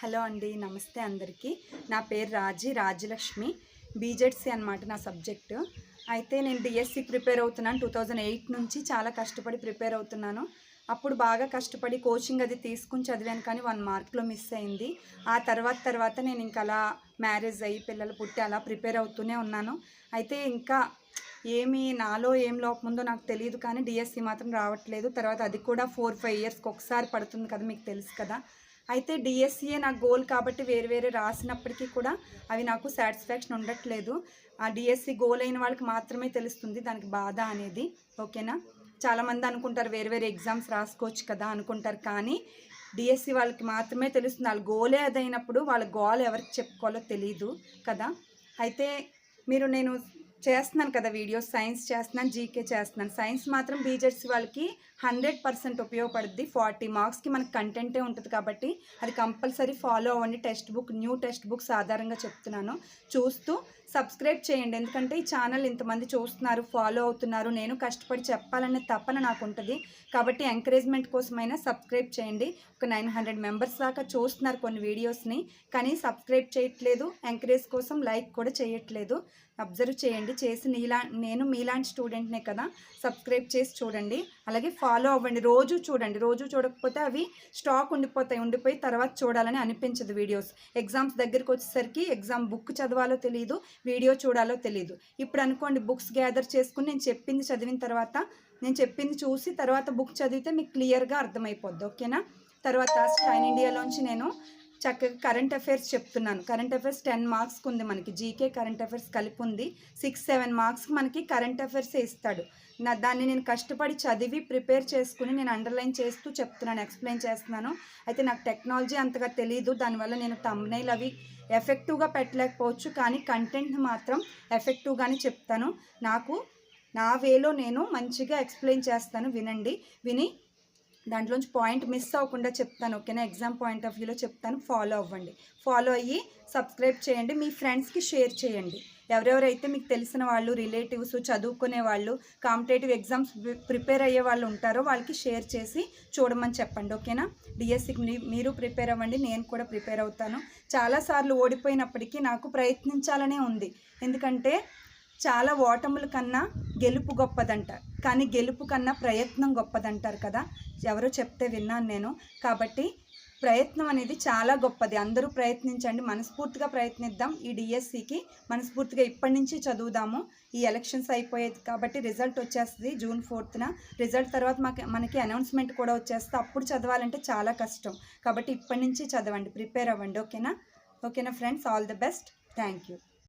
Hello అండి నమస్తే అందరికీ. నా పేరు రాజీ రాజలక్ష్మి. బీజెడ్సీ అనమాట నా సబ్జెక్టు. అయితే నేను డిఎస్సి ప్రిపేర్ అవుతున్నాను. టూ థౌజండ్ ఎయిట్ నుంచి చాలా కష్టపడి ప్రిపేర్ అవుతున్నాను. అప్పుడు బాగా కష్టపడి కోచింగ్ అది తీసుకుని చదివాను కానీ వన్ మార్క్లో మిస్ అయింది. ఆ తర్వాత తర్వాత నేను ఇంకా అలా మ్యారేజ్ అయ్యి పిల్లలు పుట్టి అలా ప్రిపేర్ అవుతూనే ఉన్నాను. అయితే ఇంకా ఏమి నాలో ఏం లోపం ఉందో నాకు తెలియదు కానీ డిఎస్సి మాత్రం రావట్లేదు. తర్వాత అది కూడా ఫోర్ ఫైవ్ ఇయర్స్కి ఒకసారి పడుతుంది కదా మీకు తెలుసు కదా. అయితే డిఎస్సిఏ నా గోల్ కాబట్టి వేరు వేరే రాసినప్పటికీ కూడా అవి నాకు సాటిస్ఫాక్షన్ ఉండట్లేదు. ఆ డిఎస్సి గోల్ అయిన వాళ్ళకి మాత్రమే తెలుస్తుంది దానికి బాధ అనేది. ఓకేనా? చాలామంది అనుకుంటారు వేరు వేరే ఎగ్జామ్స్ రాసుకోవచ్చు కదా అనుకుంటారు కానీ డిఎస్సి వాళ్ళకి మాత్రమే తెలుస్తుంది. వాళ్ళ గోలే అదైనప్పుడు వాళ్ళ గోల్ ఎవరికి చెప్పుకోవాలో తెలియదు కదా. అయితే మీరు నేను చేస్తున్నాను కదా వీడియోస్ సైన్స్ చేస్తున్నాను జీకే చేస్తున్నాను. సైన్స్ మాత్రం బీజెడ్సీ వాళ్ళకి హండ్రెడ్ పర్సెంట్ ఉపయోగపడుద్ది. ఫార్టీ మార్క్స్కి మనకి కంటెంటే ఉంటుంది కాబట్టి అది కంపల్సరీ ఫాలో అవ్వండి. Text book new text books ఆధారంగా చెప్తున్నాను. చూస్తూ సబ్స్క్రైబ్ చేయండి. ఎందుకంటే ఈ ఛానల్ ఇంతమంది చూస్తున్నారు ఫాలో అవుతున్నారు. నేను కష్టపడి చెప్పాలనే తపన నాకు ఉంటుంది. కాబట్టి ఎంకరేజ్మెంట్ కోసమైనా సబ్స్క్రైబ్ చేయండి. ఒక నైన్ హండ్రెడ్ మెంబర్స్ దాకా చూస్తున్నారు కొన్ని వీడియోస్ని. కానీ సబ్స్క్రైబ్ చేయట్లేదు. ఎంకరేజ్ కోసం లైక్ కూడా చేయట్లేదు. అబ్జర్వ్ చేయండి. చేసి నీలా నేను మీలాంటి స్టూడెంట్నే కదా సబ్స్క్రైబ్ చేసి చూడండి. అలాగే ఫాలో అవ్వండి. రోజు చూడండి. రోజు చూడకపోతే అవి స్టాక్ ఉండిపోతాయి. ఉండిపోయి తర్వాత చూడాలని అనిపించదు వీడియోస్. ఎగ్జామ్స్ దగ్గరికి వచ్చేసరికి ఎగ్జామ్ బుక్ చదవాలో తెలియదు వీడియో చూడాలో తెలియదు ఇప్పుడు అనుకోండి బుక్స్ గ్యాదర్ చేసుకుని నేను చెప్పింది చదివిన తర్వాత నేను చెప్పింది చూసి తర్వాత బుక్ చదివితే మీకు క్లియర్గా అర్థమైపోద్ది. ఓకేనా? తర్వాత స్టైన్ ఇండియాలోంచి నేను చక్కగా కరెంట్ అఫైర్స్ చెప్తున్నాను. కరెంట్ అఫైర్స్ టెన్ మార్క్స్కి ఉంది మనకి. జీకే కరెంట్ అఫైర్స్ కలిపి ఉంది. సిక్స్ సెవెన్ మార్క్స్కి మనకి కరెంట్ అఫైర్స్ ఇస్తాడు. నా దాన్ని నేను కష్టపడి చదివి ప్రిపేర్ చేసుకుని నేను అండర్లైన్ చేస్తూ చెప్తున్నాను ఎక్స్ప్లెయిన్ చేస్తున్నాను. అయితే నాకు టెక్నాలజీ అంతగా తెలియదు దానివల్ల నేను తమ్నైల్ అవి ఎఫెక్టివ్గా పెట్టలేకపోవచ్చు. కానీ కంటెంట్ మాత్రం ఎఫెక్టివ్గానే చెప్తాను. నాకు నా వేలో నేను మంచిగా ఎక్స్ప్లెయిన్ చేస్తాను. వినండి. విని దాంట్లోంచి పాయింట్ మిస్ అవ్వకుండా చెప్తాను ఓకేనా? ఎగ్జామ్ పాయింట్ ఆఫ్ వ్యూలో చెప్తాను ఫాలో అవ్వండి. ఫాలో అయ్యి సబ్స్క్రైబ్ చేయండి మీ ఫ్రెండ్స్కి షేర్ చేయండి. ఎవరెవరైతే మీకు తెలిసిన వాళ్ళు రిలేటివ్స్ చదువుకునే వాళ్ళు కాంపిటేటివ్ ఎగ్జామ్స్ ప్రిపేర్ అయ్యే వాళ్ళు ఉంటారో వాళ్ళకి షేర్ చేసి చూడమని చెప్పండి ఓకేనా? డిఎస్సికి మీరు ప్రిపేర్ అవ్వండి నేను కూడా ప్రిపేర్ అవుతాను. చాలాసార్లు ఓడిపోయినప్పటికీ నాకు ప్రయత్నించాలనే ఉంది. ఎందుకంటే చాలా ఓటముల కన్నా గెలుపు గొప్పదంట. కానీ గెలుపు కన్నా ప్రయత్నం గొప్పదంటారు కదా. ఎవరో చెప్తే విన్నాను నేను. కాబట్టి ప్రయత్నం అనేది చాలా గొప్పది. అందరూ ప్రయత్నించండి. మనస్ఫూర్తిగా ప్రయత్నిద్దాం ఈ డిఎస్సికి. మనస్ఫూర్తిగా ఇప్పటి నుంచి చదువుదాము. ఈ ఎలక్షన్స్ అయిపోయేది కాబట్టి రిజల్ట్ వచ్చేస్తుంది జూన్ ఫోర్త్న. రిజల్ట్ తర్వాత మాకు మనకి అనౌన్స్మెంట్ కూడా వచ్చేస్తుంది. అప్పుడు చదవాలంటే చాలా కష్టం. కాబట్టి ఇప్పటి నుంచి చదవండి. ప్రిపేర్ అవ్వండి. ఓకేనా? ఓకేనా friends? All the best. Thank you.